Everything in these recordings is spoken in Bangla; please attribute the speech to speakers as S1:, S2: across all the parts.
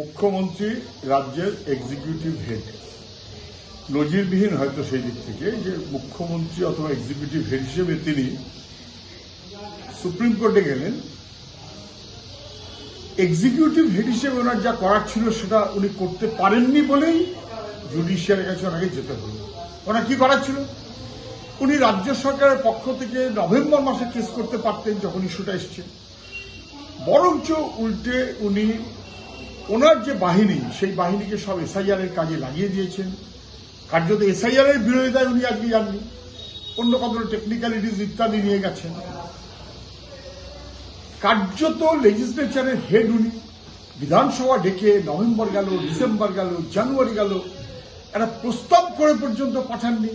S1: মুখ্যমন্ত্রী, রাজ্যের এক্সিকিউটিভ হেড নজিরবিহীন হয়তো সেই দিক থেকে যে মুখ্যমন্ত্রী অথবা এক্সিকিউটিভ হেড হিসেবে তিনি সুপ্রিম কোর্টে গেলেন। এক্সিকিউটিভ হেড হিসেবে ওনার যা করার ছিল সেটা উনি করতে পারেননি বলেই জুডিশিয়ারের কাছে ওনাকে যেতে হলো। ওনার কি করার ছিল? উনি রাজ্য সরকারের পক্ষ থেকে নভেম্বর মাসে কেস করতে পারতেন যখন ইস্যুটা এসছে। বরঞ্চ উল্টে উনি ওনার যে বাহিনী, সেই বাহিনীকে সব এসআইআর এর কাজে লাগিয়ে দিয়েছেন। কার্যত এসআইআর এর বিরোধিতায় উনি আজকে যাননি। অন্য কতগুলো টেকনিক্যালিটিস ইত্যাদি নিয়ে গেছেন। কার্যত লেজিসলেচারের হেড উনি। বিধানসভা ডেকে নভেম্বর গেল, ডিসেম্বর গেল, জানুয়ারি গেল, একটা প্রস্তাব করে পর্যন্ত পাঠাননি।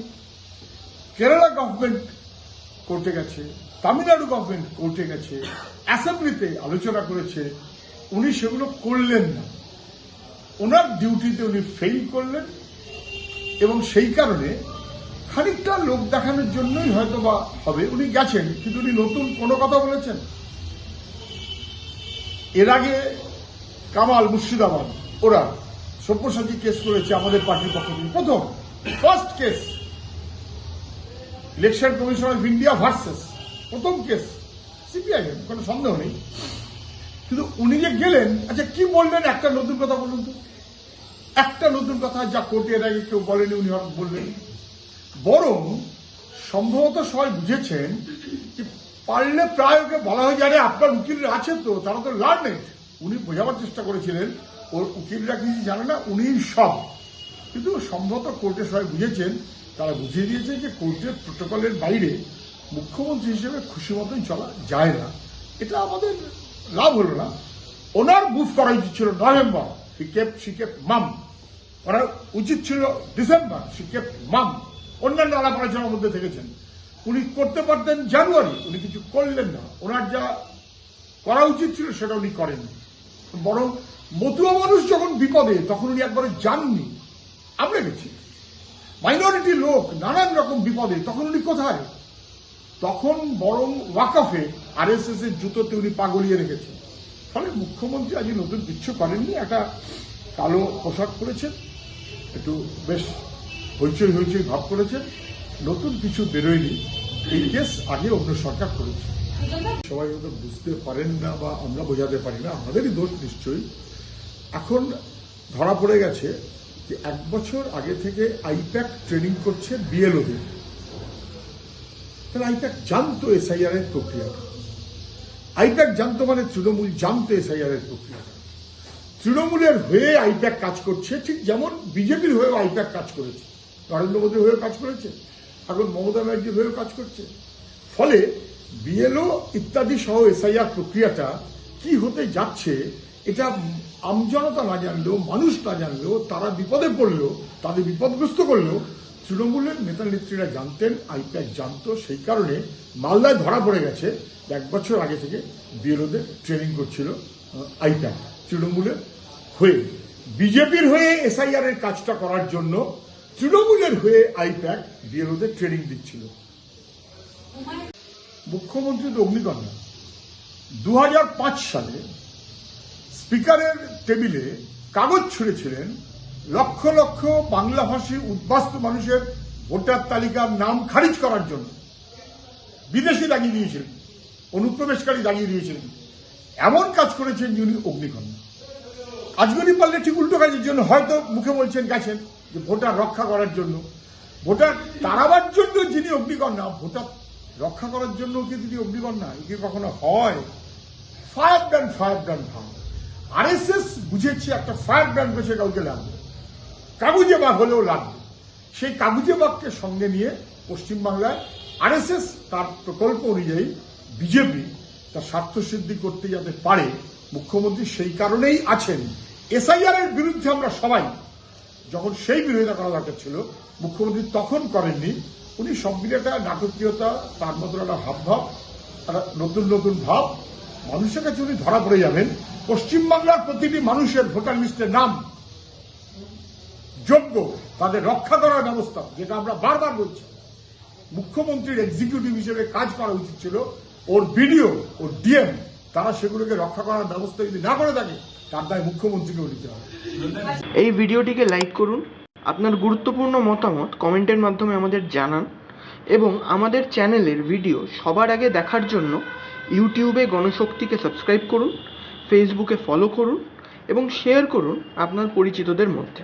S1: কেরালা গভর্নমেন্ট কোর্টে গেছে, তামিলনাড়ু গভর্নমেন্ট কোর্টে গেছে অ্যাসেম্বলিতে আলোচনা করেছে। উনি সেগুলো করলেন না। ওনার ডিউটিতে উনি ফেল করলেন এবং সেই কারণে খানিকটা লোক দেখানোর জন্যই হয়তো বা হবে, উনি গেছেন, কিন্তু উনি নতুন কোনো কথা বলেছেন। এর আগে কামাল মুর্শিদাবাদ, ওরা সব্যসাচী কেস করেছে আমাদের পার্টির পক্ষ থেকে। প্রথম first case election commission of India versus প্রথম কেস সিপিআইএম কোনো সন্দেহ নেই। কিন্তু উনি যে গেলেন আচ্ছা কি বললেন একটা নতুন কথা বলুন তো? একটা নতুন কথা যা কোর্টে এর আগে কেউ বলেনি, উনি হঠাৎ বললেন বরং সম্ভবত সবাই বুঝেছেন যে পারলে প্রায় ওকে বলা হয় আরে, আপনার উকিলরা আছে তো, তারা তো লার্নেড উনি বোঝাবার চেষ্টা করেছিলেন, ওর উকিলরা কিছু জানে না, উনিই সব। কিন্তু সম্ভবত কোর্টে সবাই বুঝেছেন, তারা বুঝিয়ে দিয়েছে যে কোর্টের প্রোটোকলের বাইরে মুখ্যমন্ত্রী হিসেবে খুশি মতন চলা যায় না। এটা আমাদের লাভ হলো না। ওনার বুফ করা উচিত ছিল নভেম্বর সি কেপ মাম ওনার উচিত ছিল ডিসেম্বর সি মাম অন্যান্য আলাপ আলোচনার মধ্যে থেকেছেন। উনি করতে পারতেন জানুয়ারি, উনি কিছু করলেন না। ওনার যা করা উচিত ছিল সেটা উনি করেননি বরং মতুয়া মানুষ যখন বিপদে, তখন উনি একবারে যাননি। আমরা গেছি। মাইনরিটি লোক, নানান রকম বিপদে, তখন উনি কোথায়? তখন বরং ওয়াকফে আরএসএস এর জুতোতে উনি পাগলিয়ে রেখেছেন। ফলে মুখ্যমন্ত্রী আজ নতুন কিচ্ছু করেননি, একটা কালো পোশাক পরেছেন, একটু বেশ হইচই হইচই ভাব করেছেন, নতুন কিছু বেরোয়নি। এই কেস আগে অন্য সরকার করেছে। সবাই হয়তো বুঝতে পারেন না বা আমরা বোঝাতে পারি না, আমাদেরই দোষ নিশ্চয়ই। এখন ধরা পড়ে গেছে যে এক বছর আগে থেকে আইপ্যাক ট্রেনিং করছে বিএলওদের। তাহলে আইপ্যাক জানতো এসআইআর এর প্রক্রিয়াটা। আইপ্যাক জানতো মানে তৃণমূল জানতো এসআইআর এর প্রক্রিয়াটা। তৃণমূলের হয়ে আইপ্যাক কাজ করছে, ঠিক যেমন বিজেপির হয়েও আইপ্যাক কাজ করেছে, নরেন্দ্র মোদীর হয়েও কাজ করেছে এখন মমতা ব্যানার্জির হয়েও কাজ করছে। ফলে বিএলও ইত্যাদি সহ এসআইআর প্রক্রিয়াটা কি হতে যাচ্ছে, এটা আমজনতা না জানলেও, মানুষ না জানলেও, তারা বিপদে পড়লেও, তাদের বিপদগ্রস্ত করলেও তৃণমূলের নেতা নেত্রীরা জানতেন আইপ্যাক জানতো, সেই কারণে মালদায় ধরা পড়ে গেছে। এক বছর আগে থেকে বিএলওদের ট্রেনিং করছিল আইপ্যাক তৃণমূলের হয়ে। বিজেপির হয়ে এসআইআর এর কাজটা করার জন্য তৃণমূলের হয়ে আইপ্যাক বিএলওদের ট্রেনিং দিচ্ছিল। মুখ্যমন্ত্রী তো অগ্নিকন্যা দু সালে স্পিকারের টেবিলে কাগজ ছুঁড়েছিলেন লক্ষ লক্ষ বাংলাভাষী উদ্বাস্তু মানুষের ভোটার তালিকার নাম খারিজ করার জন্য বিদেশি দাগিয়ে দিয়েছিলেন অনুপ্রবেশকারী দাগিয়ে দিয়েছিলেন এমন কাজ করেছেন যিনি অগ্নিকন্যা আজকে উনি পারলে ঠিক উল্টো কাজের জন্য হয়তো মুখে বলছেন, গেছেন যে ভোটার রক্ষা করার জন্য। ভোটার তাড়াবার জন্য যিনি অগ্নিকন্যা ভোটার রক্ষা করার জন্য কি তিনি এ কি কখনো হয়? ফায়ার ব্র্যান্ড ফায়ার ব্র্যান্ড ভাব এস বুঝেছি একটা ফায়ার ব্র্যান্ড বেছে কাউকে লাগবে কাগুজে বাঘ হলেও লাগবে সেই কাগুজে বাঘকে সঙ্গে নিয়ে পশ্চিমবাংলায় আরএসএস তার প্রকল্প অনুযায়ী বিজেপি তার স্বার্থ সিদ্ধি করতে যাতে পারে, মুখ্যমন্ত্রী সেই কারণেই আছেন। এসআইআর এর বিরুদ্ধে আমরা সবাই, যখন সেই বিরোধিতা করা দরকার ছিল, মুখ্যমন্ত্রী তখন করেননি। উনি সব নাটকীয়তা, তার মতন একটা হাবভাব, একটা নতুন নতুন ভাব। মানুষের কাছে উনি ধরা পড়ে যাবেন। পশ্চিমবাংলার প্রতিটি মানুষের ভোটার লিস্টের নাম। যোগ্য, তাদের রক্ষা করার ব্যবস্থা, যেটা আমরা বারবার বলছি। মুখ্যমন্ত্রীর এক্সিকিউটিভ হিসেবে কাজ করা উচিত ছিল, ওর বিডিও, ওর ডিএম, তারা সেগুলোকে রক্ষা করার ব্যবস্থা যদি না করে থাকে, তার দায় মুখ্যমন্ত্রীকেও নিতে হবে।
S2: এই ভিডিওটিকে লাইক করুন, আপনার গুরুত্বপূর্ণ মতামত কমেন্টের মাধ্যমে আমাদের জানান, এবং আমাদের চ্যানেলের ভিডিও সবার আগে দেখার জন্য ইউটিউবে গণশক্তিকে সাবস্ক্রাইব করুন, ফেসবুকে ফলো করুন, এবং শেয়ার করুন আপনার পরিচিতদের মধ্যে।